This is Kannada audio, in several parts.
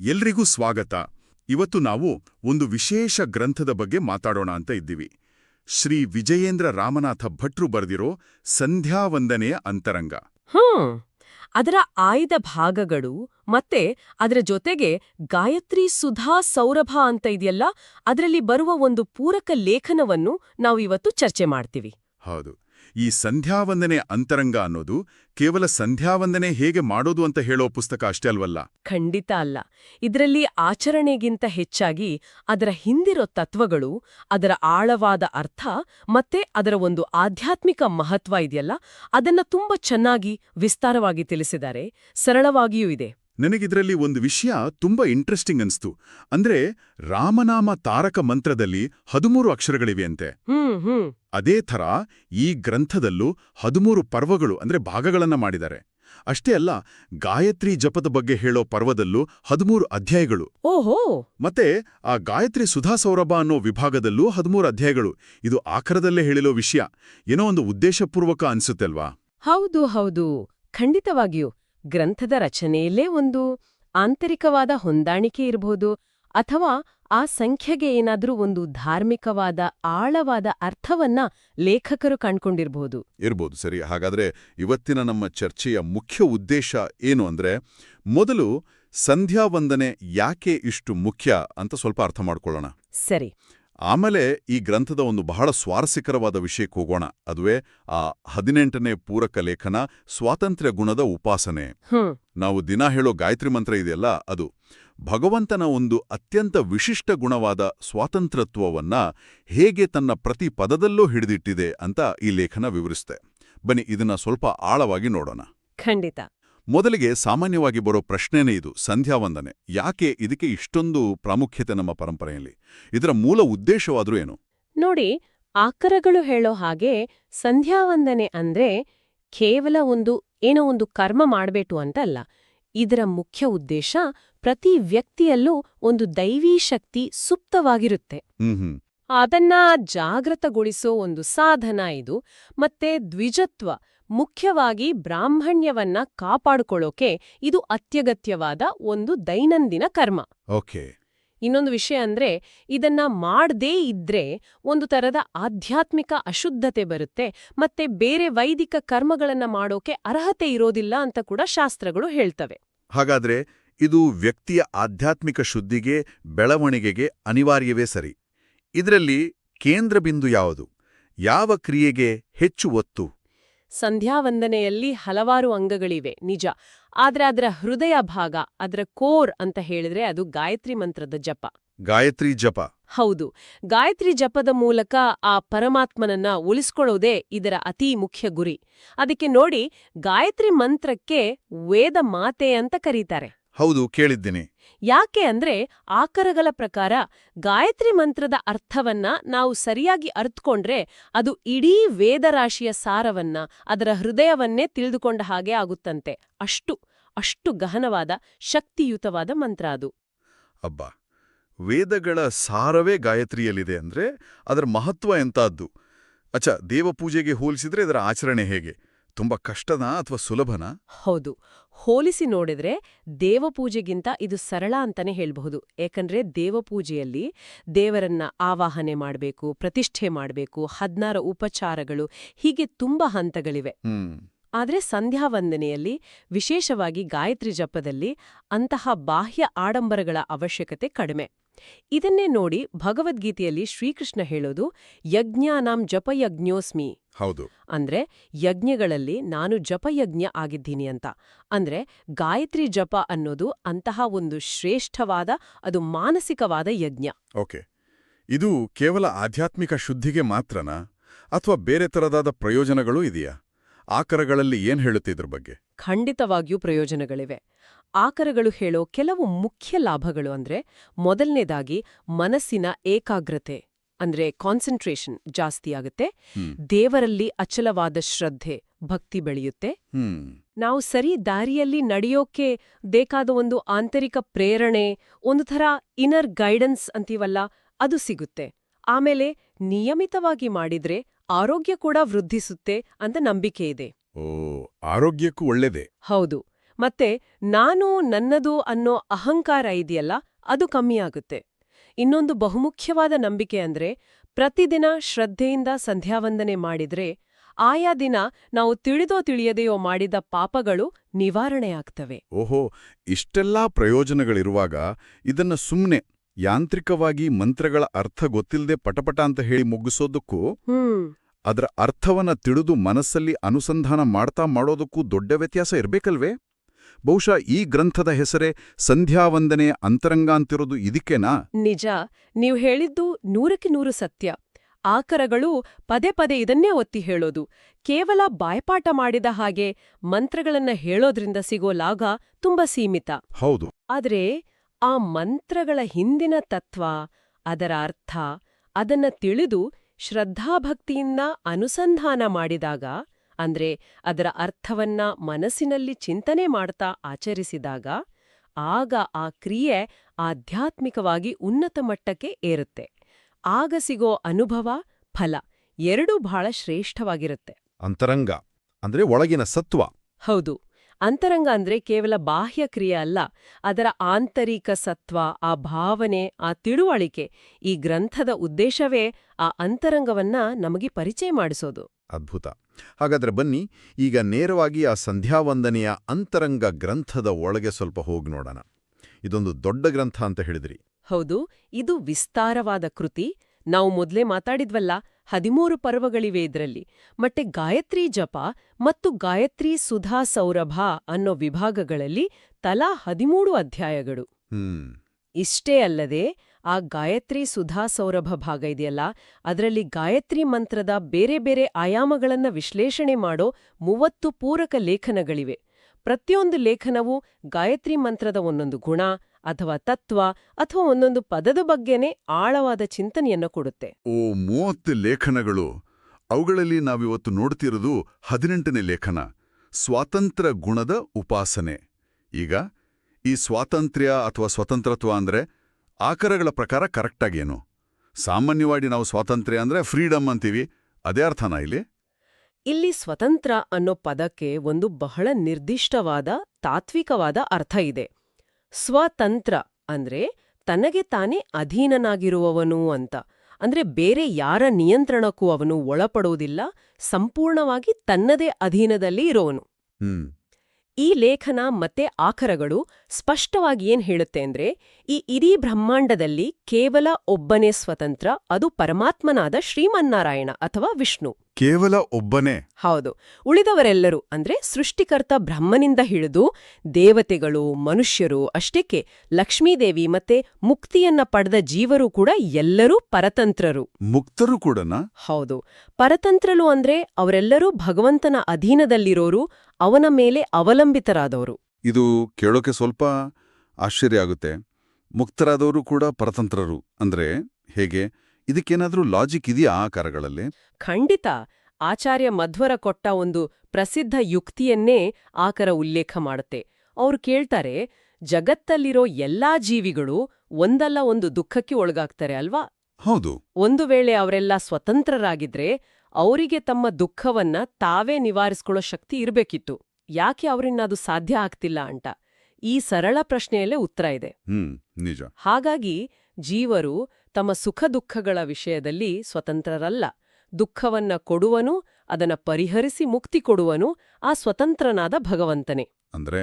ಎಲ್ರಿಗೂ ಸ್ವಾಗತ. ಇವತ್ತು ನಾವು ಒಂದು ವಿಶೇಷ ಗ್ರಂಥದ ಬಗ್ಗೆ ಮಾತಾಡೋಣ ಅಂತ ಇದ್ದೀವಿ. ಶ್ರೀ ವಿಜಯೇಂದ್ರ ರಾಮನಾಥ ಭಟ್ರು ಬರೆದಿರೋ ಸಂಧ್ಯಾವಂದನೆಯ ಅಂತರಂಗ. ಹ್ಮ್. ಅದರ ಆಯ್ದ ಭಾಗಗಳು ಮತ್ತೆ ಅದರ ಜೊತೆಗೆ ಗಾಯತ್ರಿ ಸುಧಾ ಸೌರಭ ಅಂತ ಇದೆಯಲ್ಲ ಅದರಲ್ಲಿ ಬರುವ ಒಂದು ಪೂರಕ ಲೇಖನವನ್ನು ನಾವು ಇವತ್ತು ಚರ್ಚೆ ಮಾಡ್ತೀವಿ. ಹೌದು. ಈ ಸಂಧ್ಯಾವಂದನೆ ಅಂತರಂಗ ಅನ್ನೋದು ಕೇವಲ ಸಂಧ್ಯಾವಂದನೆ ಹೇಗೆ ಮಾಡೋದು ಅಂತ ಹೇಳೋ ಪುಸ್ತಕ ಅಷ್ಟೇ ಅಲ್ವಲ್ಲ? ಖಂಡಿತ ಅಲ್ಲ. ಇದರಲ್ಲಿ ಆಚರಣೆಗಿಂತ ಹೆಚ್ಚಾಗಿ ಅದರ ಹಿಂದಿರೋ ತತ್ವಗಳು, ಅದರ ಆಳವಾದ ಅರ್ಥ ಮತ್ತೆ ಅದರ ಒಂದು ಆಧ್ಯಾತ್ಮಿಕ ಮಹತ್ವ ಇದೆಯಲ್ಲ? ಅದನ್ನ ತುಂಬಾ ಚೆನ್ನಾಗಿ ವಿಸ್ತಾರವಾಗಿ ತಿಳಿಸಿದ್ದಾರೆ. ಸರಳವಾಗಿಯೂ ಇದೆ. ನನಗಿದ್ರಲ್ಲಿ ಒಂದು ವಿಷಯ ತುಂಬಾ ಇಂಟ್ರೆಸ್ಟಿಂಗ್ ಅನ್ಸ್ತು. ಅಂದ್ರೆ ರಾಮನಾಮ ತಾರಕ ಮಂತ್ರದಲ್ಲಿ ಹದಿಮೂರು ಅಕ್ಷರಗಳಿವೆ ಅಂತೆ ಹ್ಮ್ ಹ್ಮ್. ಅದೇ ಥರ ಈ ಗ್ರಂಥದಲ್ಲೂ ಹದಿಮೂರು ಪರ್ವಗಳು ಅಂದ್ರೆ ಭಾಗಗಳನ್ನ ಮಾಡಿದ್ದಾರೆ. ಅಷ್ಟೇ ಅಲ್ಲ ಗಾಯತ್ರಿ ಜಪದ ಬಗ್ಗೆ ಹೇಳೋ ಪರ್ವದಲ್ಲೂ ಹದಿಮೂರು ಅಧ್ಯಾಯಗಳು. ಓಹೋ! ಮತ್ತೆ ಆ ಗಾಯತ್ರಿ ಸುಧಾ ಸೌರಭ ಅನ್ನೋ ವಿಭಾಗದಲ್ಲೂ ಹದಿಮೂರು ಅಧ್ಯಾಯಗಳು. ಇದು ಆಖರದಲ್ಲೇ ಹೇಳಿರೋ ವಿಷಯ. ಏನೋ ಒಂದು ಉದ್ದೇಶಪೂರ್ವಕ ಅನ್ಸುತ್ತಲ್ವಾ ಹೌದು ಹೌದು. ಖಂಡಿತವಾಗಿಯೂ. ಗ್ರಂಥದ ರಚನೆಯಲ್ಲೇ ಒಂದು ಆಂತರಿಕವಾದ ಹೊಂದಾಣಿಕೆ ಇರಬಹುದು ಅಥವಾ ಆ ಸಂಖ್ಯೆಗೆ ಏನಾದರೂ ಒಂದು ಧಾರ್ಮಿಕವಾದ ಆಳವಾದ ಅರ್ಥವನ್ನ ಲೇಖಕರು ಕಂಡುಕೊಂಡಿರಬಹುದು ಇರ್ಬೋದು ಸರಿ. ಹಾಗಾದ್ರೆ ಇವತ್ತಿನ ನಮ್ಮ ಚರ್ಚೆಯ ಮುಖ್ಯ ಉದ್ದೇಶ ಏನು ಅಂದ್ರೆ ಮೊದಲು ಸಂಧ್ಯಾವಂದನೆ ಯಾಕೆ ಇಷ್ಟು ಮುಖ್ಯ ಅಂತ ಸ್ವಲ್ಪ ಅರ್ಥ ಮಾಡಿಕೊಳ್ಳೋಣ. ಸರಿ. ಆಮೇಲೆ ಈ ಗ್ರಂಥದ ಒಂದು ಬಹಳ ಸ್ವಾರಸ್ಯಕರವಾದ ವಿಷಯಕ್ಕೆ ಹೋಗೋಣ. ಅದುವೇ ಆ ಹದಿನೆಂಟನೇ ಪೂರಕ ಲೇಖನ ಸ್ವಾತಂತ್ರ್ಯ ಗುಣದ ಉಪಾಸನೆ. ನಾವು ದಿನ ಹೇಳೋ ಗಾಯತ್ರಿ ಮಂತ್ರ ಇದೆಯಲ್ಲ ಅದು ಭಗವಂತನ ಒಂದು ಅತ್ಯಂತ ವಿಶಿಷ್ಟ ಗುಣವಾದ ಸ್ವಾತಂತ್ರ್ಯತ್ವವನ್ನ ಹೇಗೆ ತನ್ನ ಪ್ರತಿ ಪದದಲ್ಲೂ ಹಿಡಿದಿಟ್ಟಿದೆ ಅಂತ ಈ ಲೇಖನ ವಿವರಿಸುತ್ತೆ. ಬನ್ನಿ ಇದನ್ನ ಸ್ವಲ್ಪ ಆಳವಾಗಿ ನೋಡೋಣ. ಖಂಡಿತ. ಮೊದಲಿಗೆ ಸಾಮಾನ್ಯವಾಗಿ ಬರೋ ಪ್ರಶ್ನೆನೇ ಇದು ಸಂಧ್ಯಾವಂದನೆ ಯಾಕೆ ಇದಕ್ಕೆ ಇಷ್ಟೊಂದು ಪ್ರಾಮುಖ್ಯತೆ ನಮ್ಮ ಪರಂಪರೆಯಲ್ಲಿ? ಇದರ ಮೂಲ ಉದ್ದೇಶವಾದರೂ ಏನು? ನೋಡಿ ಆಕರಗಳು ಹೇಳೋ ಹಾಗೆ ಸಂಧ್ಯಾವಂದನೆ ಅಂದ್ರೆ ಕೇವಲ ಒಂದು ಏನೋ ಒಂದು ಕರ್ಮ ಮಾಡಬೇಕು ಅಂತಲ್ಲ. ಇದರ ಮುಖ್ಯ ಉದ್ದೇಶ ಪ್ರತಿ ವ್ಯಕ್ತಿಯಲ್ಲೂ ಒಂದು ದೈವೀ ಶಕ್ತಿ ಸುಪ್ತವಾಗಿರುತ್ತೆ. ಹ್ಮ್ ಹ್ಮ್. ಅದನ್ನ ಜಾಗೃತಗೊಳಿಸೋ ಒಂದು ಸಾಧನ ಇದು. ಮತ್ತೆ ದ್ವಿಜತ್ವ ಮುಖ್ಯವಾಗಿ ಬ್ರಾಹ್ಮಣ್ಯವನ್ನ ಕಾಪಾಡಿಕೊಳ್ಳೋಕೆ ಇದು ಅತ್ಯಗತ್ಯವಾದ ಒಂದು ದೈನಂದಿನ ಕರ್ಮ. ಓಕೆ. ಇನ್ನೊಂದು ವಿಷಯ ಅಂದ್ರೆ ಇದನ್ನ ಮಾಡದೇ ಇದ್ರೆ ಒಂದು ತರದ ಆಧ್ಯಾತ್ಮಿಕ ಅಶುದ್ಧತೆ ಬರುತ್ತೆ ಮತ್ತೆ ಬೇರೆ ವೈದಿಕ ಕರ್ಮಗಳನ್ನ ಮಾಡೋಕೆ ಅರ್ಹತೆ ಇರೋದಿಲ್ಲ ಅಂತ ಕೂಡ ಶಾಸ್ತ್ರಗಳು ಹೇಳ್ತವೆ. ಹಾಗಾದ್ರೆ ಇದು ವ್ಯಕ್ತಿಯ ಆಧ್ಯಾತ್ಮಿಕ ಶುದ್ಧಿಗೆ ಬೆಳವಣಿಗೆಗೆ ಅನಿವಾರ್ಯವೇ ಸರಿ? ಇದರಲ್ಲಿ ಕೇಂದ್ರ ಬಿಂದು ಯಾವುದು? ಯಾವ ಕ್ರಿಯೆಗೆ ಹೆಚ್ಚು ಒತ್ತು? ಸಂಧ್ಯಾವಂದನೆಯಲ್ಲಿ ಹಲವಾರು ಅಂಗಗಳಿವೆ ನಿಜ. ಆದ್ರೆ ಅದರ ಹೃದಯ ಭಾಗ ಅದರ ಕೋರ್ ಅಂತ ಹೇಳಿದ್ರೆ ಅದು ಗಾಯತ್ರಿ ಮಂತ್ರದ ಜಪ. ಗಾಯತ್ರಿ ಜಪ. ಹೌದು. ಗಾಯತ್ರಿ ಜಪದ ಮೂಲಕ ಆ ಪರಮಾತ್ಮನನ್ನ ಉಳಿಸ್ಕೊಳ್ಳೋದೇ ಇದರ ಅತೀ ಮುಖ್ಯ ಗುರಿ. ಅದಕ್ಕೆ ನೋಡಿ ಗಾಯತ್ರಿ ಮಂತ್ರಕ್ಕೆ ವೇದ ಮಾತೆ ಅಂತ ಕರೀತಾರೆ. ಹೌದು ಕೇಳಿದ್ದೀನಿ. ಯಾಕೆ ಅಂದ್ರೆ ಆಕರಗಳ ಪ್ರಕಾರ ಗಾಯತ್ರಿ ಮಂತ್ರದ ಅರ್ಥವನ್ನ ನಾವು ಸರಿಯಾಗಿ ಅರ್ಥಕೊಂಡ್ರೆ ಅದು ಇಡೀ ವೇದರಾಶಿಯ ಸಾರವನ್ನ ಅದರ ಹೃದಯವನ್ನೇ ತಿಳಿದುಕೊಂಡ ಹಾಗೆ ಆಗುತ್ತಂತೆ. ಅಷ್ಟು ಅಷ್ಟು ಗಹನವಾದ ಶಕ್ತಿಯುತವಾದ ಮಂತ್ರ ಅದು. ಅಬ್ಬ! ವೇದಗಳ ಸಾರವೇ ಗಾಯತ್ರಿಯಲ್ಲಿದೆ ಅಂದ್ರೆ ಅದರ ಮಹತ್ವ ಎಂತಾದ್ದು? ಅಚ್ಚ ದೇವಪೂಜೆಗೆ ಹೋಲಿಸಿದ್ರೆ ಇದರ ಆಚರಣೆ ಹೇಗೆ? ತುಂಬಾ ಕಷ್ಟನಾ ಅಥವಾ ಸುಲಭನಾ? ಹೌದು ಹೋಲಿಸಿ ನೋಡಿದ್ರೆ ದೇವಪೂಜೆಗಿಂತ ಇದು ಸರಳ ಅಂತಾನೆ ಹೇಳಬಹುದು. ಏಕಂದ್ರೆ ದೇವಪೂಜೆಯಲ್ಲಿ ದೇವರನ್ನ ಆವಾಹನೆ ಮಾಡಬೇಕು ಪ್ರತಿಷ್ಠೆ ಮಾಡಬೇಕು ಹದ್ನಾರ ಉಪಚಾರಗಳು ಹೀಗೆ ತುಂಬಾ ಹಂತಗಳಿವೆ. ಆದರೆ ಸಂಧ್ಯಾ ಸಂಧ್ಯಾವಂದನೆಯಲ್ಲಿ ವಿಶೇಷವಾಗಿ ಗಾಯತ್ರಿ ಜಪದಲ್ಲಿ ಅಂತಹ ಬಾಹ್ಯ ಆಡಂಬರಗಳ ಅವಶ್ಯಕತೆ ಕಡಿಮೆ. ಇದನ್ನೇ ನೋಡಿ ಭಗವದ್ಗೀತೆಯಲ್ಲಿ ಶ್ರೀಕೃಷ್ಣ ಹೇಳೋದು ಯಜ್ಞಾನಾಂ ಜಪಯಜ್ಞೋಸ್ಮಿ. ಹೌದು. ಅಂದ್ರೆ ಯಜ್ಞಗಳಲ್ಲಿ ನಾನು ಜಪಯಜ್ಞ ಆಗಿದ್ದೀನಿ ಅಂತ. ಅಂದ್ರೆ ಗಾಯತ್ರಿ ಜಪ ಅನ್ನೋದು ಅಂತಹ ಒಂದು ಶ್ರೇಷ್ಠವಾದ ಅದು ಮಾನಸಿಕವಾದ ಯಜ್ಞ. ಓಕೆ. ಇದು ಕೇವಲ ಆಧ್ಯಾತ್ಮಿಕ ಶುದ್ಧಿಗೆ ಮಾತ್ರನಾ? ಅಥವಾ ಬೇರೆ ತರದಾದ ಪ್ರಯೋಜನಗಳೂ ಇದೆಯಾ? ಆಕರಗಳಲ್ಲಿ ಏನ್ ಹೇಳುತ್ತೆ ಇದ್ರ ಬಗ್ಗೆ? ಖಂಡಿತವಾಗಿಯೂ ಪ್ರಯೋಜನಗಳಿವೆ. ಆಕರಗಳು ಹೇಳೋ ಕೆಲವು ಮುಖ್ಯ ಲಾಭಗಳು ಅಂದ್ರೆ ಮೊದಲನೇದಾಗಿ ಮನಸ್ಸಿನ ಏಕಾಗ್ರತೆ ಅಂದ್ರೆ ಕಾನ್ಸಂಟ್ರೇಷನ್ ಜಾಸ್ತಿ ಆಗುತ್ತೆ. ದೇವರಲ್ಲಿ ಅಚಲವಾದ ಶ್ರದ್ಧೆ ಭಕ್ತಿ ಬೆಳೆಯುತ್ತೆ. ನಾವು ಸರಿ ದಾರಿಯಲ್ಲಿ ನಡೆಯೋಕೆ ಬೇಕಾದ ಒಂದು ಆಂತರಿಕ ಪ್ರೇರಣೆ ಒಂದು ಥರ ಇನರ್ ಗೈಡೆನ್ಸ್ ಅಂತೀವಲ್ಲ ಅದು ಸಿಗುತ್ತೆ. ಆಮೇಲೆ ನಿಯಮಿತವಾಗಿ ಮಾಡಿದ್ರೆ ಆರೋಗ್ಯ ಕೂಡ ವೃದ್ಧಿಸುತ್ತೆ ಅಂತ ನಂಬಿಕೆ ಇದೆ. ಓ ಆರೋಗ್ಯಕ್ಕೂ ಒಳ್ಳೆದೆ. ಹೌದು. ಮತ್ತೆ ನಾನು ನನ್ನದು ಅನ್ನೋ ಅಹಂಕಾರ ಇದೆಯಲ್ಲ ಅದು ಕಮ್ಮಿ ಆಗುತ್ತೆ. ಇನ್ನೊಂದು ಬಹುಮುಖ್ಯವಾದ ನಂಬಿಕೆ ಅಂದ್ರೆ ಪ್ರತಿದಿನ ಶ್ರದ್ಧೆಯಿಂದ ಸಂಧ್ಯಾವಂದನೆ ಮಾಡಿದ್ರೆ ಆಯಾ ದಿನ ನಾವು ತಿಳಿದೋ ತಿಳಿಯದೆಯೋ ಮಾಡಿದ ಪಾಪಗಳು ನಿವಾರಣೆಯಾಗ್ತವೆ ಓಹೋ ಇಷ್ಟೆಲ್ಲಾ ಪ್ರಯೋಜನಗಳಿರುವಾಗ ಇದನ್ನ ಸುಮ್ಮನೆ ಯಾಂತ್ರಿಕವಾಗಿ ಮಂತ್ರಗಳ ಅರ್ಥ ಗೊತ್ತಿಲ್ಲದೆ ಪಟಪಟ ಅಂತ ಹೇಳಿ ಮುಗಿಸೋದಕ್ಕೂ ಅದರ ಅರ್ಥವನ್ನ ತಿಳಿದು ಮನಸ್ಸಲ್ಲಿ ಅನುಸಂಧಾನ ಮಾಡ್ತಾ ಮಾಡೋದಕ್ಕೂ ದೊಡ್ಡ ವ್ಯತ್ಯಾಸ ಇರ್ಬೇಕಲ್ವೇ? ಬಹುಶಃ ಈ ಗ್ರಂಥದ ಹೆಸರೇ ಸಂಧ್ಯಾವಂದನೆ ಅಂತರಂಗ ಅಂತಿರೋದು ಇದಕ್ಕೇನಾ? ನಿಜ. ನೀವು ಹೇಳಿದ್ದು ನೂರಕ್ಕೆ ನೂರು ಸತ್ಯ. ಆಕರಗಳು ಪದೇ ಪದೇ ಇದನ್ನೇ ಒತ್ತಿ ಹೇಳೋದು. ಕೇವಲ ಬಾಯ್ಪಾಠ ಮಾಡಿದ ಹಾಗೆ ಮಂತ್ರಗಳನ್ನ ಹೇಳೋದ್ರಿಂದ ಸಿಗೋ ಲಾಗ ತುಂಬಾ ಸೀಮಿತ. ಹೌದು. ಆದ್ರೆ ಆ ಮಂತ್ರಗಳ ಹಿಂದಿನ ತತ್ವ ಅದರ ಅರ್ಥ ಅದನ್ನ ತಿಳಿದು ಶ್ರದ್ಧಾಭಕ್ತಿಯಿಂದ ಅನುಸಂಧಾನ ಮಾಡಿದಾಗ ಅಂದ್ರೆ ಅದರ ಅರ್ಥವನ್ನ ಮನಸ್ಸಿನಲ್ಲಿ ಚಿಂತನೆ ಮಾಡ್ತಾ ಆಚರಿಸಿದಾಗ ಆಗ ಆ ಕ್ರಿಯೆ ಆಧ್ಯಾತ್ಮಿಕವಾಗಿ ಉನ್ನತ ಮಟ್ಟಕ್ಕೆ ಏರುತ್ತೆ. ಆಗ ಸಿಗೋ ಅನುಭವ ಫಲ ಎರಡೂ ಬಹಳ ಶ್ರೇಷ್ಠವಾಗಿರುತ್ತೆ. ಅಂತರಂಗ ಅಂದ್ರೆ ಒಳಗಿನ ಸತ್ವ. ಹೌದು. ಅಂತರಂಗ ಅಂದ್ರೆ ಕೇವಲ ಬಾಹ್ಯ ಕ್ರಿಯೆ ಅಲ್ಲ ಅದರ ಆಂತರಿಕ ಸತ್ವ ಆ ಭಾವನೆ ಆ ತಿಳುವಳಿಕೆ ಈ ಗ್ರಂಥದ ಉದ್ದೇಶವೇ ಆ ಅಂತರಂಗವನ್ನ ನಮಗೆ ಪರಿಚಯ ಮಾಡಿಸೋದು. ಅದ್ಭುತ. ಹಾಗಾದ್ರೆ ಬನ್ನಿ ಈಗ ನೇರವಾಗಿ ಆ ಸಂಧ್ಯಾವಂದನೆಯ ಅಂತರಂಗ ಗ್ರಂಥದ ಒಳಗೆ ಸ್ವಲ್ಪ ಹೋಗಿ ನೋಡೋಣ. ಇದೊಂದು ದೊಡ್ಡ ಗ್ರಂಥ ಅಂತ ಹೇಳಿದ್ರಿ. ಹೌದು ಇದು ವಿಸ್ತಾರವಾದ ಕೃತಿ. ನಾವು ಮೊದಲೇ ಮಾತಾಡಿದ್ವಲ್ಲ ಹದಿಮೂರು ಪರ್ವಗಳಿವೆ ಇದರಲ್ಲಿ. ಮತ್ತೆ ಗಾಯತ್ರಿ ಜಪ ಮತ್ತು ಗಾಯತ್ರಿ ಸುಧಾ ಸೌರಭ ಅನ್ನೋ ವಿಭಾಗಗಳಲ್ಲಿ ತಲಾ ಹದಿಮೂರು ಅಧ್ಯಾಯಗಳು. ಹ್ಮ್. ಇಷ್ಟೇ ಅಲ್ಲದೆ ಆ ಗಾಯತ್ರಿ ಸುಧಾ ಸೌರಭ ಭಾಗ ಇದೆಯಲ್ಲ? ಅದರಲ್ಲಿ ಗಾಯತ್ರಿ ಮಂತ್ರದ ಬೇರೆ ಬೇರೆ ಆಯಾಮಗಳನ್ನ ವಿಶ್ಲೇಷಣೆ ಮಾಡೋ ಮೂವತ್ತು ಪೂರಕ ಲೇಖನಗಳಿವೆ. ಪ್ರತಿಯೊಂದು ಲೇಖನವು ಗಾಯತ್ರಿ ಮಂತ್ರದ ಒಂದೊಂದು ಗುಣ ಅಥವಾ ತತ್ವ ಅಥವಾ ಒಂದೊಂದು ಪದದ ಬಗ್ಗೆನೇ ಆಳವಾದ ಚಿಂತನೆಯನ್ನು ಕೊಡುತ್ತೆ. ಓ, ಮೂವತ್ತು ಲೇಖನಗಳು. ಅವುಗಳಲ್ಲಿ ನಾವಿವತ್ತು ನೋಡ್ತಿರೋದು ಹದಿನೆಂಟನೇ ಲೇಖನ ಸ್ವಾತಂತ್ರ್ಯ ಗುಣದ ಉಪಾಸನೆ. ಈಗ ಈ ಸ್ವಾತಂತ್ರ್ಯ ಅಥವಾ ಸ್ವತಂತ್ರತ್ವ ಅಂದ್ರೆ ಆಕರಗಳ ಪ್ರಕಾರ ಕರೆಕ್ಟಾಗೇನು? ಸಾಮಾನ್ಯವಾಗಿ ನಾವು ಸ್ವಾತಂತ್ರ್ಯ ಅಂದ್ರೆ ಫ್ರೀಡಮ್ ಅಂತೀವಿ. ಅದೇ ಅರ್ಥನಾ ಇಲ್ಲಿ? ಇಲ್ಲಿ ಸ್ವತಂತ್ರ ಅನ್ನೋ ಪದಕ್ಕೆ ಒಂದು ಬಹಳ ನಿರ್ದಿಷ್ಟವಾದ ತಾತ್ವಿಕವಾದ ಅರ್ಥ ಇದೆ. ಸ್ವತಂತ್ರ ಅಂದ್ರೆ ತನಗೆ ತಾನೇ ಅಧೀನನಾಗಿರುವವನು ಅಂತ. ಅಂದ್ರೆ ಬೇರೆ ಯಾರ ನಿಯಂತ್ರಣಕ್ಕೂ ಅವನು ಒಳಪಡುವುದಿಲ್ಲ ಸಂಪೂರ್ಣವಾಗಿ ತನ್ನದೇ ಅಧೀನದಲ್ಲಿ ಇರೋವನು. ಈ ಲೇಖನ ಮತ್ತೆ ಆಖರಗಳು ಸ್ಪಷ್ಟವಾಗಿ ಏನ್ ಹೇಳುತ್ತೆ ಅಂದ್ರೆ, ಈ ಇಡೀ ಬ್ರಹ್ಮಾಂಡದಲ್ಲಿ ಕೇವಲ ಒಬ್ಬನೇ ಸ್ವತಂತ್ರ, ಅದು ಪರಮಾತ್ಮನಾದ ಶ್ರೀಮನ್ನಾರಾಯಣ ಅಥವಾ ವಿಷ್ಣು. ಕೇವಲ ಒಬ್ಬನೇ. ಹೌದು. ಉಳಿದವರೆಲ್ಲರೂ ಅಂದ್ರೆ ಸೃಷ್ಟಿಕರ್ತ ಬ್ರಹ್ಮನಿಂದ ಹಿಡಿದು ದೇವತೆಗಳು ಮನುಷ್ಯರು ಅಷ್ಟಕ್ಕೆ ಲಕ್ಷ್ಮೀದೇವಿ ಮತ್ತೆ ಮುಕ್ತಿಯನ್ನ ಪಡೆದ ಜೀವರು ಕೂಡ ಎಲ್ಲರೂ ಪರತಂತ್ರರು. ಮುಕ್ತರು ಕೂಡನಾ? ಹೌದು. ಪರತಂತ್ರರು ಅಂದ್ರೆ ಅವರೆಲ್ಲರೂ ಭಗವಂತನ ಅಧೀನದಲ್ಲಿರೋರು ಅವನ ಮೇಲೆ ಅವಲಂಬಿತರಾದವರು. ಇದು ಕೇಳೋಕೆ ಸ್ವಲ್ಪ ಆಶ್ಚರ್ಯ ಆಗುತ್ತೆ. ಮುಕ್ತರಾದವರು ಕೂಡ ಪರತಂತ್ರರು. ಅಂದ್ರೆ ಹೇಗೆ? ಇದಕ್ಕೇನಾದ್ರೂ ಲಾಜಿಕ್ ಇದೆಯಾ ಆಕಾರಗಳಲ್ಲಿ? ಖಂಡಿತ. ಆಚಾರ್ಯ ಮಧ್ವರ ಕೊಟ್ಟ ಒಂದು ಪ್ರಸಿದ್ಧ ಯುಕ್ತಿಯನ್ನೇ ಆಕರ ಉಲ್ಲೇಖ ಮಾಡುತ್ತೆ. ಅವ್ರು ಕೇಳ್ತಾರೆ ಜಗತ್ತಲ್ಲಿರೋ ಎಲ್ಲಾ ಜೀವಿಗಳು ಒಂದಲ್ಲ ಒಂದು ದುಃಖಕ್ಕೆ ಒಳಗಾಗ್ತಾರೆ ಅಲ್ವಾ? ಹೌದು. ಒಂದು ವೇಳೆ ಅವರೆಲ್ಲ ಸ್ವತಂತ್ರರಾಗಿದ್ರೆ ಅವರಿಗೆ ತಮ್ಮ ದುಃಖವನ್ನ ತಾವೇ ನಿವಾರಿಸ್ಕೊಳ್ಳೋ ಶಕ್ತಿ ಇರಬೇಕಿತ್ತು. ಯಾಕೆ ಅವರಿಂದ ಅದು ಸಾಧ್ಯ ಆಗ್ತಿಲ್ಲ ಅಂತ? ಈ ಸರಳ ಪ್ರಶ್ನೆಯಲ್ಲೇ ಉತ್ತರ ಇದೆ. ನಿಜ. ಹಾಗಾಗಿ ಜೀವರು ತಮ್ಮ ಸುಖ ದುಃಖಗಳ ವಿಷಯದಲ್ಲಿ ಸ್ವತಂತ್ರರಲ್ಲ. ದುಃಖವನ್ನ ಕೊಡುವನು ಅದನ್ನ ಪರಿಹರಿಸಿ ಮುಕ್ತಿ ಕೊಡುವನು ಆ ಸ್ವತಂತ್ರನಾದ ಭಗವಂತನೇ. ಅಂದ್ರೆ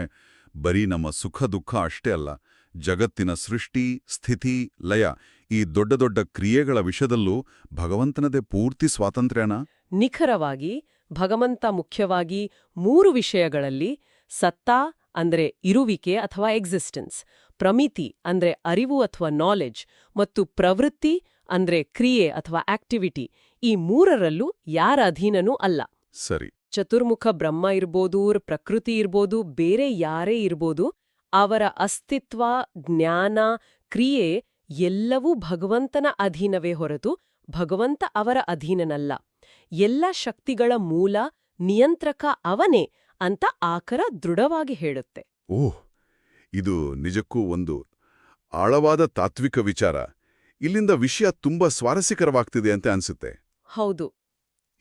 ಬರೀ ನಮ್ಮ ಸುಖ ದುಃಖ ಅಷ್ಟೇ ಅಲ್ಲ ಜಗತ್ತಿನ ಸೃಷ್ಟಿ ಸ್ಥಿತಿ ಲಯ ಈ ದೊಡ್ಡ ದೊಡ್ಡ ಕ್ರಿಯೆಗಳ ವಿಷಯದಲ್ಲೂ ಭಗವಂತನದೇ ಪೂರ್ತಿ ಸ್ವಾತಂತ್ರ್ಯನ? ನಿಖರವಾಗಿ ಭಗವಂತ ಮುಖ್ಯವಾಗಿ ಮೂರು ವಿಷಯಗಳಲ್ಲಿ ಸತ್ತಾ ಅಂದ್ರೆ ಇರುವಿಕೆ ಅಥವಾ ಎಕ್ಸಿಸ್ಟೆನ್ಸ್ ಪ್ರಮಿತಿ ಅಂದ್ರೆ ಅರಿವು ಅಥವಾ ನಾಲೆಜ್ ಮತ್ತು ಪ್ರವೃತ್ತಿ ಅಂದ್ರೆ ಕ್ರಿಯೆ ಅಥವಾ ಆಕ್ಟಿವಿಟಿ ಈ ಮೂರರಲ್ಲೂ ಯಾರ ಅಧೀನನೂ ಅಲ್ಲ. ಸರಿ. ಚತುರ್ಮುಖ ಬ್ರಹ್ಮ ಇರ್ಬೋದು ಪ್ರಕೃತಿ ಇರ್ಬೋದು ಬೇರೆ ಯಾರೇ ಇರ್ಬೋದು ಅವರ ಅಸ್ತಿತ್ವ ಜ್ಞಾನ ಕ್ರಿಯೆ ಎಲ್ಲವೂ ಭಗವಂತನ ಅಧೀನವೇ ಹೊರತು ಭಗವಂತ ಅವರ ಅಧೀನನಲ್ಲ. ಎಲ್ಲ ಶಕ್ತಿಗಳ ಮೂಲ ನಿಯಂತ್ರಕ ಅವನೇ ಅಂತ ಆಕರ ದೃಢವಾಗಿ ಹೇಳುತ್ತೆ. ಓಹ್ ಇದು ನಿಜಕ್ಕೂ ಒಂದು ಆಳವಾದ ತಾತ್ವಿಕ ವಿಚಾರ. ಇಲ್ಲಿಂದ ವಿಷಯ ತುಂಬಾ ಸ್ವಾರಸ್ಯಕರವಾಗ್ತಿದೆ ಅಂತ ಅನ್ಸುತ್ತೆ. ಹೌದು.